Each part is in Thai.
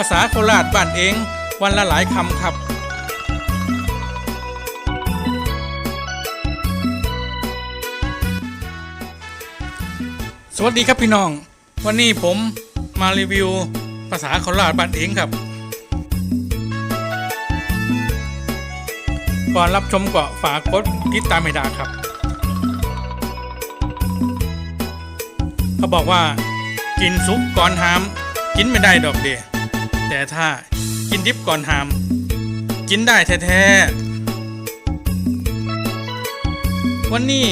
าษาโคราชบ้านเองวันละหลายคำครับ สวัสดีครับพี่น้อง วันนี้ผมมารีวิวภาษาโคราชบ้านเองครับ ก่อนรับชมก็ฝากกดติดตามให้ด้ครับ เขาบอกว่ากินซุปก่อนหาม กินไม่ได้ดอกเดะ แต่ถ้ากินดิบก่อนหาม กินได้แท้ๆ วันนี้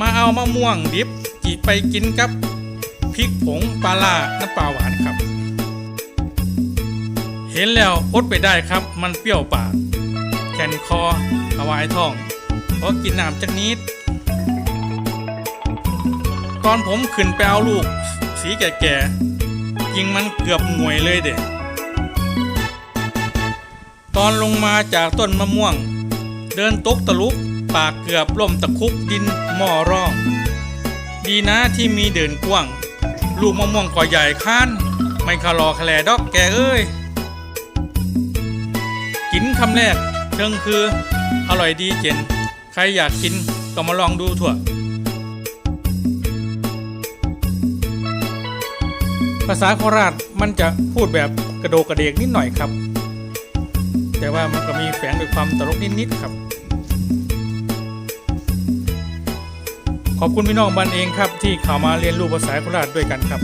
มาเอามะม่วงดิบจีไปกินกับพริกผงปลาล่าน้ำปลาหวานครับ เห็นแล้วอดไปได้ครับ มันเปรี้ยวปากแขนคอถวายท้องขอกินน้ำจักนิด ตอนผมขึ้นไปเอาลูก สีแก่ๆยิงมันเกือบหน่วยเลยเด็ ตอนลงมาจากต้นมะม่วง เดินตกตะลุก ปากเกือบล่มตะคุกดินหม้อร่อง ดีนะที่มีเดินกว้าง ลูกมะม่วงก่อใหญ่ค้านไม่คารอแคลดอกแกเอ้ย กินคำแรกเชิงคือ อร่อยดีเจน ใครอยากกินก็มาลองดูถั่วภาษาโคราชมันจะพูดแบบกระโดกกระเดกนิดหน่อยครับ แต่ว่ามันก็มีแฝงด้วยความตลกนิดๆครับ ขอบคุณพี่น้องบันเองครับ ที่เข้ามาเรียนรู้ภาษาโคราชด้วยกันครับ